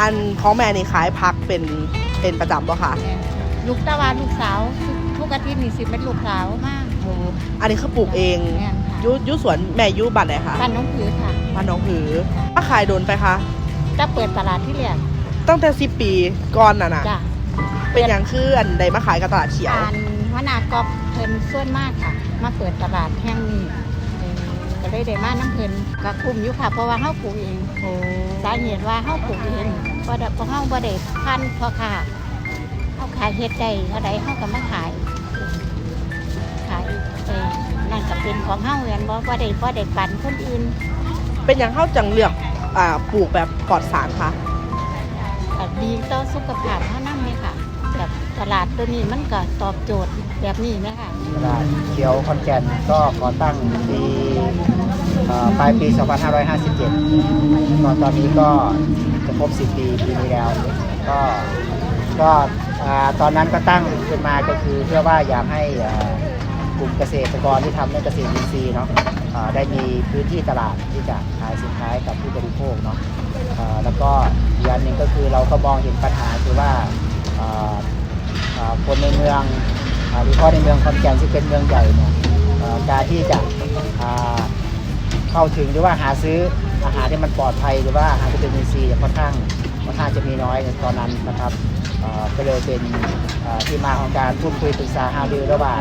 อันของแม่นี่ขายพักเป็นเป็นประจำบ่ค่ะลูกตาวาลูกสาวทุกทุกอาทิตย์นี่สิเป็นลูกสาวมากโอ้อันนี้คือปลูกเองแม่นค่ะยุยุสวนแม่ยุบัตรไหนคะบ้านน้องผือค่ะบ้านหน้องผือถ้าขายโดนไปคะจะเปิดตลาดที่เรียกตั้งแต่สิปีก่อนน่ะนะจ้ะเป็นอย่างคืออันใดมาขายกับตลาดเขียว อ่านวานากอบเพิ่นส่วนมากค่ะ มาเปิดตลาดแห่งนี้เออ ก็เลยได้มาน้ำเพิ่นก็คุ้มอยู่ค่ะ เพราะว่าเฮาปลูกเองโอ้สาเหตุว่าเฮาปลูกเองเพราะเพราะเฮาบ่ได้พันธุ์พ่อค้าเฮาขายเฮ็ดได้เท่าใดเฮาก็มาขาย ขายเองนั่นก็เป็นของเฮาแม่นบ่บ่ได้บ่ได้ปันคนอื่น เป็นอย่างเข้าจังเลือกอ่าปลูกแบบปลอดสารค่ะก็ดีต่อสุขภาพเฮานำเลยค่ะ แบบตลาดตัวนี้มันก็ตอบโจทย์แบบนี้ไหมค่ะตลาดเขียวคอนแก่นก็ก่อตั้งปีปลายปี 2557ตอนตอนนี้ก็จะครบ 10 ปีปีนี้แล้ว ก็ก็ตอนนั้นก็ตั้งขึ้นมาก็คือเพื่อว่าอยากให้กลุ่มเกษตรกรที่ทำในเกษตรอินทรีย์เนาะได้มีพื้นที่ตลาดที่จะขายสินค้ากับผู้บริโภคเนาะแล้วก็อีกอันหนึ่งก็คือเราก็มองเห็นปัญหาคือว่า คนในเมืองอ่าโดยเฉพาะในเมืองขอนแกนซึ่งเป็นเมืองใหญ่เนี่ยการที่จะเข้าถึงหรือว่าหาซื้ออาหารที่มันปลอดภัยหรือว่าอาหารที่เป็นอินทรีย์ค่อนข้างค่อนข้างจะมีน้อยในตอนนั้นนะครับก็เลยเป็นที่มาของการพูดคุยปรึกษาหารือระหว่าง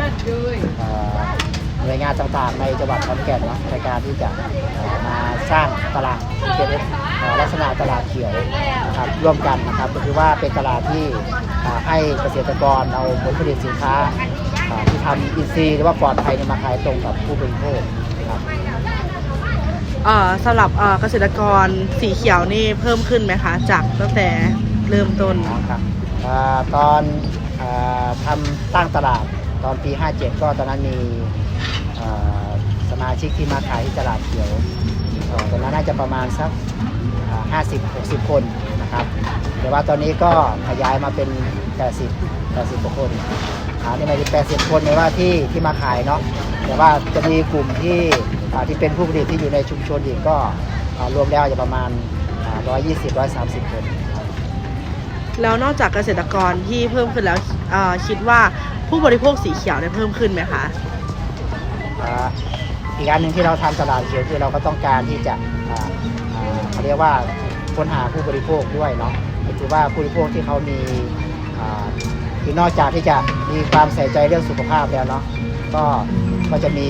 หน่วยงานต่างๆ ในจังหวัดขอนแก่นนะในการที่จะมาสร้างตลาดเป็นอ่า ลักษณะตลาดเขียวนะครับร่วมกันนะครับก็คือว่าเป็นตลาดที่อ่าให้เกษตรกรเอาผลผลิตสินค้าอ่าที่ทำอินทรีย์หรือว่าปลอดภัยเนี่ยมาขายตรงกับผู้บริโภคครับเอ่อสำหรับเอ่อเกษตรกรสีเขียวนี่เพิ่มขึ้นไหมคะ จากตั้งแต่เริ่มต้นครับอ่าตอนอาทำตั้งตลาดตอนปี 57 ก็ตอนนั้นมีอ่าสมาชิกที่มาขายที่ตลาดเขียวเอ่อ ตอนนั้นน่าจะประมาณสักอ่า50-60 คนนะครับ แต่ว่าตอนนี้ก็ขยายมาเป็น 80 80กว่าคนอ่าที่หมายถึง80 คนเนี่ยว่าที่ที่มาขายเนาะ แต่ว่าจะมีกลุ่มที่อ่าที่เป็นผู้ผลิตที่อยู่ในชุมชนอีกก็อ่ารวมแล้วจะประมาณอ่า120-130 คนแล้วนอกจากเกษตรกรที่เพิ่มขึ้นแล้วเอ่อคิดว่าผู้บริโภคสีเขียวเนี่ยเพิ่มขึ้นไหมคะ อีกอันหนึ่งที่เราทำตลาดเขียวคือเราก็ต้องการที่จะเขาเรียกว่าค้นหาผู้บริโภคด้วยเนาะก็คือว่าผู้บริโภคที่เขามีคือนอกจากที่จะมีความใส่ใจเรื่องสุขภาพแล้วเนาะก็ก็จะมี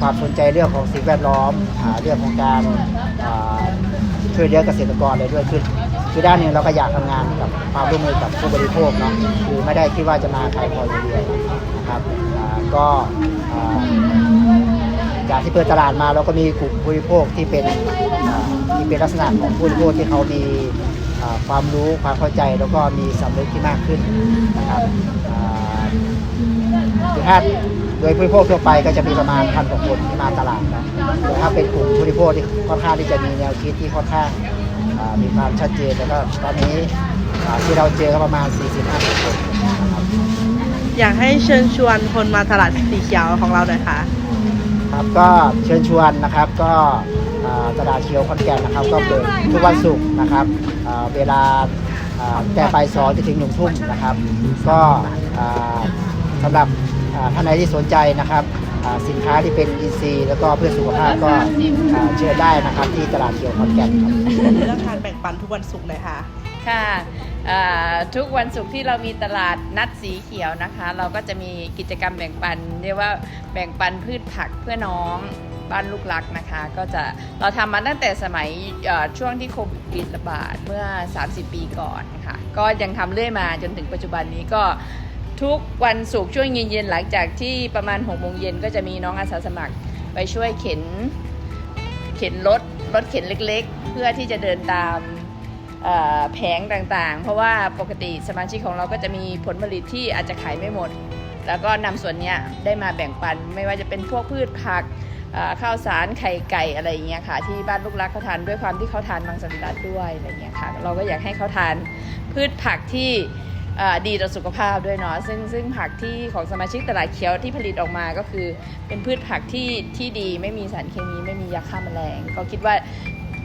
ความสนใจเรื่องของสิ่งแวดล้อมอเรื่องของการช่วยเหลือเกษตรกรเลยด้วยคือคือด้านหนึ่งเราก็อยากทำงานกับความร่วมมือกับผู้บริโภคเนาะคือไม่ได้คิดว่าจะมาขายของอย่างเดียวนะครับก็ จากที่เปิดตลาดมาเราก็มีกลุ่มผู้บริโภคที่เป็นที่เป็นลักษณะของผู้บริโภคที่เขามีความรู้ความเข้าใจแล้วก็มีสำนึกที่มากขึ้นนะครับคือถ้าโดยผู้บริโภคทั่วไปก็จะมีประมาณพันกว่าคนที่มาตลาดนะแต่ถ้าเป็นกลุ่มผู้บริโภคที่ค่อนข้างที่จะมีแนวคิดที่ค่อนข้างอ่ามีความชัดเจนแล้วก็ตอนนี้ที่เราเจอก็ประมาณ 40-50 คนนะครับอยากให้เชิญชวนคนมาตลาดสีเขียวของเราหน่อยค่ะ ครับก็เชิญชวนนะครับก็อ่าตลาดเขียวคอนแก่นนะครับ ก็เปิดทุกวันศุกร์นะครับอ่าเวลาอ่าแต่บ่ายสองจนถึงหนึ่งทุ่มนะครับ ก็อ่าสำหรับอ่าท่านใดที่สนใจนะครับอ่าสินค้าที่เป็นอินทรีย์แล้วก็เพื่อสุขภาพก็อ่าเชิญได้นะครับที่ตลาดเขียวคอนแก่นครับเรื่องการแบ่งปันทุกวันศุกร์เลยค่ะ ค่ะอ่า ทุกวันศุกร์ที่เรามีตลาดนัดสีเขียวนะคะ เราก็จะมีกิจกรรมแบ่งปัน เรียกว่าแบ่งปันพืชผักเพื่อน้องบ้านลูกรักนะคะ ก็จะเราทำมาตั้งแต่สมัยช่วงที่โควิดระบาดเมื่อ 30 ปีก่อนค่ะ ก็ยังทำเรื่อยมาจนถึงปัจจุบันนี้ก็ทุกวันศุกร์ช่วงเย็นๆหลังจากที่ประมาณ6โมงเย็นก็จะมีน้องอาสาสมัครไปช่วยเข็นเข็นรถรถเข็นเล็ก ๆ เพื่อที่จะเดินตาม แผงต่างๆ เพราะว่าปกติสมาชิกของเราก็จะมีผลผลิตที่อาจจะขายไม่หมด แล้วก็นำส่วนนี้ได้มาแบ่งปัน ไม่ว่าจะเป็นพวกพืชผักข้าวสารไข่ไก่อะไรอย่างเงี้ยค่ะที่บ้านลูกรักเขาทานด้วยความที่เขาทานมังสวิรัตด้วยอะไรอย่างเงี้ยค่ะเราก็อยากให้เขาทานพืชผักที่ดีต่อสุขภาพด้วยเนาะซึ่งซึ่งผักที่ของสมาชิกตลาดเขียวที่ผลิตออกมาก็คือ เป็นพืชผักที่ที่ดีไม่มีสารเคมีไม่มียาฆ่าแมลง ก็คิดว่า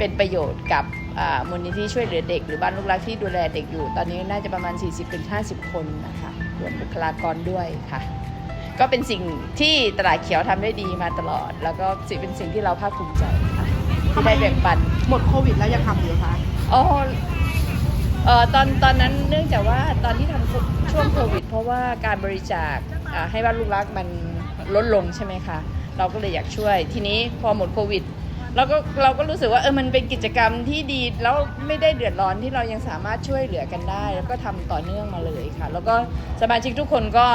เป็นประโยชน์กับอ่ามูลนิธิช่วยเหลือเด็ก หรือบ้านลูกรักที่ดูแลเด็กอยู่ ตอนนี้น่าจะประมาณ 40-50 คนนะคะรวมบุคลากรด้วยค่ะ ก็เป็นสิ่งที่ตลาดเขียวทำได้ดีมาตลอด แล้วก็เป็นสิ่งที่เราภาคภูมิใจค่ะที่ได้แบ่งปันหมดโควิดแล้วยังทำอยู่คะอ๋อเอ่อตอนตอนนั้นเนื่องจากว่าตอนที่ทำช่วงโควิด เพราะว่าการบริจาคอ่าให้บ้านลูกรักมันลดลงใช่ไหมคะเราก็เลยอยากช่วย ทีนี้พอหมดโควิด เราก็เราก็รู้สึกว่าเออมันเป็นกิจกรรมที่ดีแล้วไม่ได้เดือดร้อนที่เรายังสามารถช่วยเหลือกันได้ แล้วก็ทำต่อเนื่องมาเลยค่ะ แล้วก็สมาชิกทุกคนก็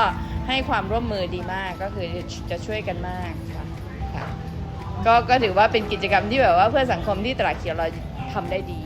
ให้ความร่วมมือดีมากก็คือจะช่วยกันมากค่ะคะก็ก็ถือว่าเป็นกิจกรรมที่แบบว่าเพื่อสังคมที่ตลาดเขียวเราทำได้ดี